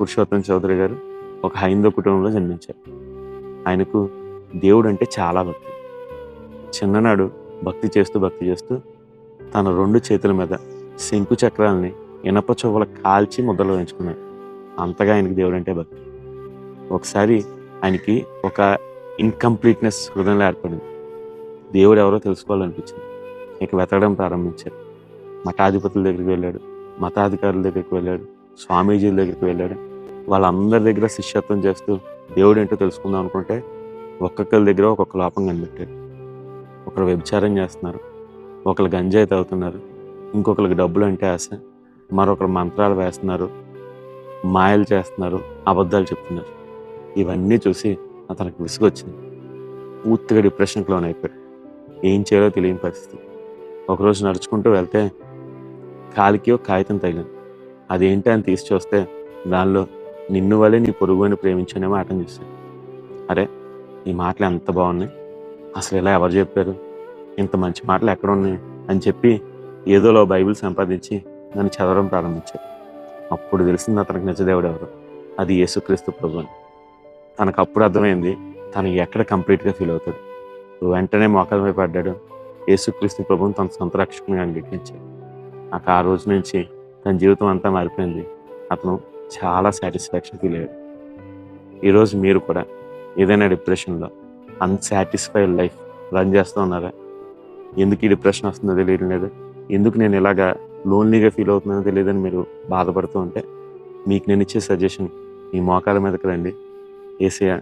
పురుషోత్తం చౌదరి గారు ఒక హైందవ కుటుంబంలో జన్మించారు. ఆయనకు దేవుడు అంటే చాలా భక్తి. చిన్ననాడు భక్తి చేస్తూ భక్తి చేస్తూ తన రెండు చేతుల మీద శంకు చక్రాలని ఇనప చువ్వల కాల్చి ముద్దలు వేయించుకున్నాడు. అంతగా ఆయనకి దేవుడు అంటే భక్తి. ఒకసారి ఆయనకి ఒక ఇన్కంప్లీట్నెస్ హృదయంలో ఏర్పడింది. దేవుడు ఎవరో తెలుసుకోవాలనిపించింది. ఇక వెతకడం ప్రారంభించాడు మఠాధిపతుల దగ్గరికి వెళ్ళాడు మతాధికారుల దగ్గరికి వెళ్ళాడు స్వామీజీల దగ్గరికి వెళ్ళాడు. వాళ్ళందరి దగ్గర శిష్యత్వం చేస్తూ దేవుడు ఏంటో తెలుసుకుందాం అనుకుంటే ఒక్కొక్కరి దగ్గర ఒక్కొక్క లోపం కనిపెట్టారు. ఒకరు వ్యభిచారం చేస్తున్నారు. ఒకరు గంజాయి తాగుతున్నారు. ఇంకొకరికి డబ్బులు అంటే ఆశ. మరొకరు మంత్రాలు వేస్తున్నారు. మాయలు చేస్తున్నారు. అబద్ధాలు చెప్తున్నారు. ఇవన్నీ చూసి అతనికి విసుగొచ్చింది. పూర్తిగా డిప్రెషన్కి లోన్ అయిపోయాడు. ఏం చేయాలో తెలియని పరిస్థితి. ఒకరోజు నడుచుకుంటూ వెళ్తే కాలికి ఒక కాగితం తగిలింది. అదేంటి అని తీసి చూస్తే దానిలో నిన్ను వల్లే నీ పొరుగుని ప్రేమించనే మాటను చూశాను అరే ఈ మాటలు ఎంత బాగున్నాయి? అసలు ఇలా ఎవరు చెప్పారు? ఇంత మంచి మాటలు ఎక్కడ ఉన్నాయి అని చెప్పి ఏదోలో బైబిల్ సంపాదించి నన్ను చదవడం ప్రారంభించాడు. అప్పుడు తెలిసింది అతనికి నిజదేవుడు ఎవరు? అది యేసుక్రీస్తు ప్రభు అని తనకు అప్పుడు అర్థమైంది తను ఎక్కడ కంప్లీట్గా ఫీల్ అవుతాడు. వెంటనే మోకాలమై పడ్డాడు. యేసుక్రీస్తు ప్రభుని తన సొంత రక్షకునిగా అంగీకరించాడు. నాకు ఆ రోజు నుంచి తన జీవితం అంతా మారిపోయింది. అతను చాలా సాటిస్ఫాక్షన్ ఫీల్ అయ్యాడు. ఈరోజు మీరు కూడా ఏదైనా డిప్రెషన్లో అన్సాటిస్ఫైడ్ లైఫ్ రన్ చేస్తూ ఉన్నారా? ఎందుకు ఈ డిప్రెషన్ వస్తుందో తెలియడం లేదు. ఎందుకు నేను ఇలాగా లోన్లీగా ఫీల్ అవుతున్నానో తెలియదని మీరు బాధపడుతూ ఉంటే మీకు నేను ఇచ్చే సజెషన్ మీ మోకాల మీదకి రండి. ఏసయ్య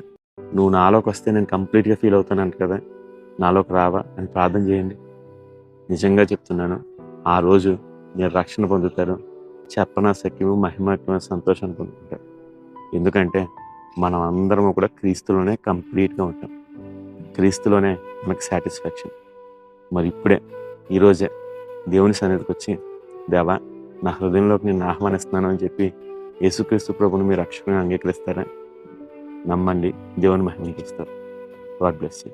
నువ్వు నాలోకి వస్తే నేను కంప్లీట్గా ఫీల్ అవుతానంట కదా. నాలోకి రావా అని ప్రార్థన చేయండి. నిజంగా చెప్తున్నాను ఆ రోజు మీరు రక్షణ పొందుతారు. చెప్పన సఖ్యము మహిమకమైన సంతోషం అనుకుంటుంటారు ఎందుకంటే మనం అందరము కూడా క్రీస్తులోనే కంప్లీట్గా ఉంటాం. క్రీస్తులోనే మనకు సాటిస్ఫాక్షన్. మరి ఇప్పుడే ఈరోజే దేవుని సన్నిధికి వచ్చి దేవా నా హృదయంలోకి నేను ఆహ్వానిస్తున్నాను అని చెప్పి యేసుక్రీస్తు ప్రభుని మీరు రక్షకుని అంగీకరిస్తారా? నమ్మండి దేవుని మహిమకిస్తారు గాడ్ బ్లెస్ యూ.